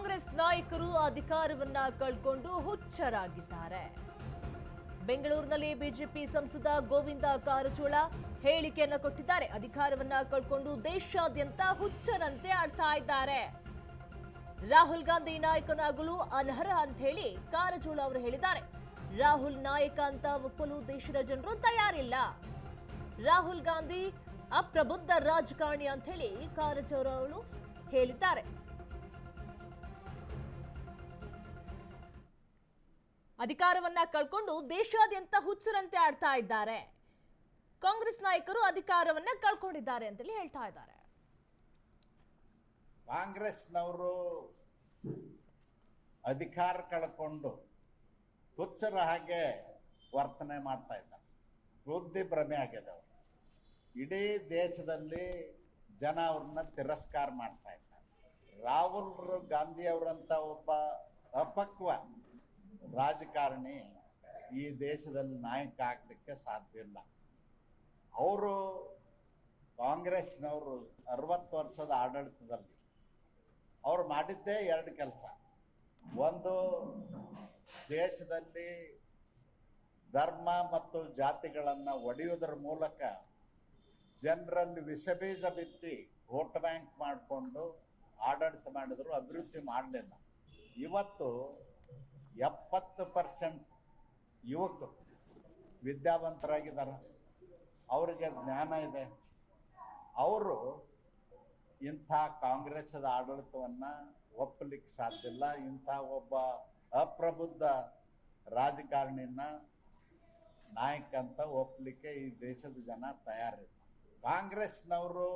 ಕಾಂಗ್ರೆಸ್ ನಾಯಕರು ಅಧಿಕಾರವನ್ನ ಕಳ್ಕೊಂಡು ಹುಚ್ಚರಾಗಿದ್ದಾರೆ. ಬೆಂಗಳೂರಿನಲ್ಲಿ ಬಿಜೆಪಿ ಸಂಸದ ಗೋವಿಂದ ಕಾರಜೋಳ ಹೇಳಿಕೆಯನ್ನ ಕೊಟ್ಟಿದ್ದಾರೆ. ಅಧಿಕಾರವನ್ನ ಕಳ್ಕೊಂಡು ದೇಶಾದ್ಯಂತ ಹುಚ್ಚರಂತೆ ಆಡ್ತಾ ಇದ್ದಾರೆ. ರಾಹುಲ್ ಗಾಂಧಿ ನಾಯಕನಾಗಲು ಅನರ್ಹ ಅಂತ ಹೇಳಿ ಕಾರಜೋಳ ಅವರು ಹೇಳಿದ್ದಾರೆ. ರಾಹುಲ್ ನಾಯಕ ಅಂತ ಒಪ್ಪಲು ದೇಶದ ಜನರು ತಯಾರಿಲ್ಲ. ರಾಹುಲ್ ಗಾಂಧಿ ಅಪ್ರಬುದ್ಧ ರಾಜಕಾರಣಿ ಅಂತ ಹೇಳಿ ಕಾರಜೋಳ ಅವರು ಹೇಳಿದ್ದಾರೆ. ಅಧಿಕಾರವನ್ನ ಕಳ್ಕೊಂಡು ದೇಶಾದ್ಯಂತ ಹುಚ್ಚರಂತೆ ಆಡ್ತಾ ಇದ್ದಾರೆ. ಕಾಂಗ್ರೆಸ್ ನಾಯಕರು ಅಧಿಕಾರವನ್ನ ಕಳ್ಕೊಂಡಿದ್ದಾರೆ ಅಂತೇಳಿ ಹೇಳ್ತಾ ಇದ್ದಾರೆ. ಕಾಂಗ್ರೆಸ್ನವರು ಅಧಿಕಾರ ಕಳ್ಕೊಂಡು ಹುಚ್ಚರ ಹಾಗೆ ವರ್ತನೆ ಮಾಡ್ತಾ ಇದ್ದಾರೆ. ಬುದ್ಧಿ ಭ್ರಮೆ ಆಗಿದೆ ಅವರು. ಇಡೀ ದೇಶದಲ್ಲಿ ಜನ ಅವ್ರನ್ನ ತಿರಸ್ಕಾರ ಮಾಡ್ತಾ ಇದ್ದಾರೆ. ರಾಹುಲ್ ಗಾಂಧಿ ಅವರಂತ ಒಬ್ಬ ಅಪಕ್ವ. ರಾಜಕಾರಣಿ ಈ ದೇಶದಲ್ಲಿ ನಾಯಕ ಆಗಲಿಕ್ಕೆ ಸಾಧ್ಯ ಇಲ್ಲ. ಅವರು ಕಾಂಗ್ರೆಸ್ನವರು ಅರವತ್ತು ವರ್ಷದ ಆಡಳಿತದಲ್ಲಿ ಅವ್ರು ಮಾಡಿದ್ದೇ ಎರಡು ಕೆಲಸ. ಒಂದು ದೇಶದಲ್ಲಿ ಧರ್ಮ ಮತ್ತು ಜಾತಿಗಳನ್ನು ಒಡೆಯುವುದರ ಮೂಲಕ ಜನರಲ್ಲಿ ವಿಷಬೀಜ ಬಿತ್ತಿ ವೋಟ್ ಬ್ಯಾಂಕ್ ಮಾಡಿಕೊಂಡು ಆಡಳಿತ ಮಾಡಿದ್ರು ಅಭಿವೃದ್ಧಿ ಮಾಡಲಿಲ್ಲ. ಇವತ್ತು ಎಪ್ಪತ್ತು ಪರ್ಸೆಂಟ್ ಯುವಕರು ವಿದ್ಯಾವಂತರಾಗಿದ್ದಾರೆ. ಅವರಿಗೆ ಜ್ಞಾನ ಇದೆ. ಅವರು ಇಂಥ ಕಾಂಗ್ರೆಸ್ದ ಆಡಳಿತವನ್ನ ಒಪ್ಪಲಿಕ್ಕೆ ಸಾಧ್ಯ ಇಲ್ಲ. ಇಂಥ ಒಬ್ಬ ಅಪ್ರಬುದ್ಧ ರಾಜಕಾರಣಿನ ನಾಯಕ ಅಂತ ಒಪ್ಪಲಿಕ್ಕೆ ಈ ದೇಶದ ಜನ ತಯಾರಿಲ್ಲ. ಕಾಂಗ್ರೆಸ್ನವರು